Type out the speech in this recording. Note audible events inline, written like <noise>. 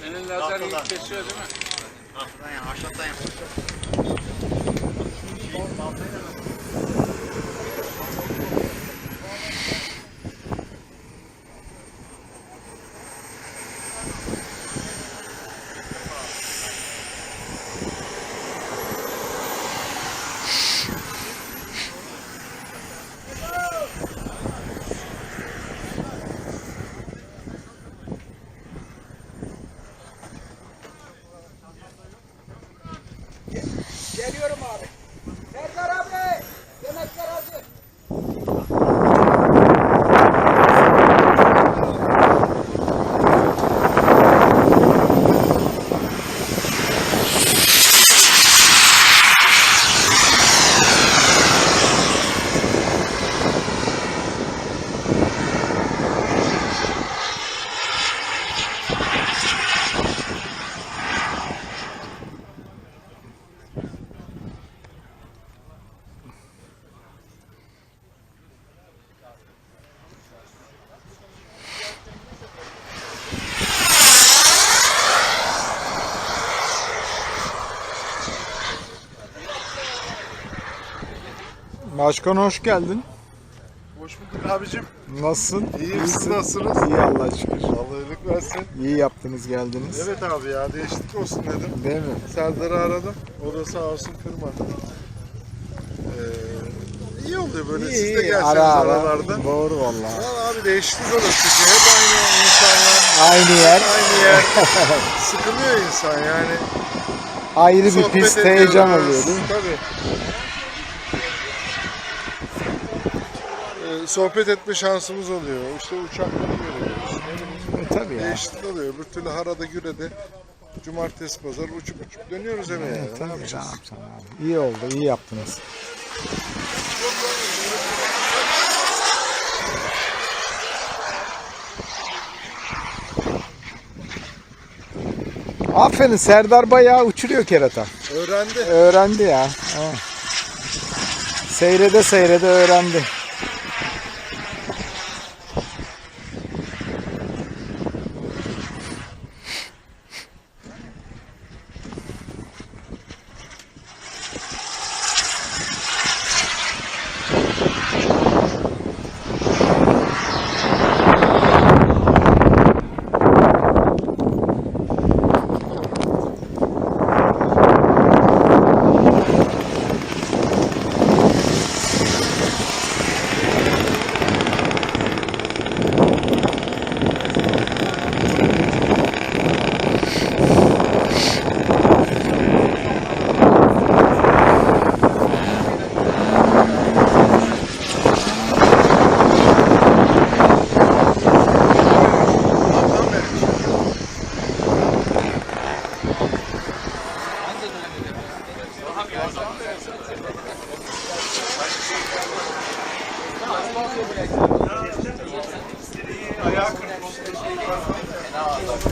Senin lazer iyi kesiyor değil mi? Geliyorum Başkan hoş geldin. Hoş bulduk abicim. Nasılsın? İyiyim siz İyisin. nasılsınız? İyi Allah şükür. Allah iyilik versin. İyi yaptınız geldiniz. Evet abi ya değişiklik olsun dedim. Değil mi? Serdar'ı aradım. O da sağ olsun kırmadı. Ee, iyi oluyor böyle siz de gelseniz ara ara. aralarda. Doğru vallahi. Valla abi değişiklik olur çünkü hep aynı insanlar. Aynı yer. Aynı yer. <laughs> Sıkılıyor insan yani. Ayrı bir Sohbet pist heyecan ediyoruz. oluyor değil mi? Tabii. Ee, sohbet etme şansımız oluyor. İşte uçakları görüyoruz. Ne. E, tabii ya. Değişiklik oluyor. Bir türlü harada gürede cumartesi pazar uçup uçup dönüyoruz eve yani. E, Ne tabii ne yapacağız? yapacaksın abi. İyi oldu, iyi yaptınız. Aferin Serdar bayağı uçuruyor kerata. Öğrendi. Öğrendi ya. Ha. Seyrede seyrede öğrendi. Ayağı kırmış.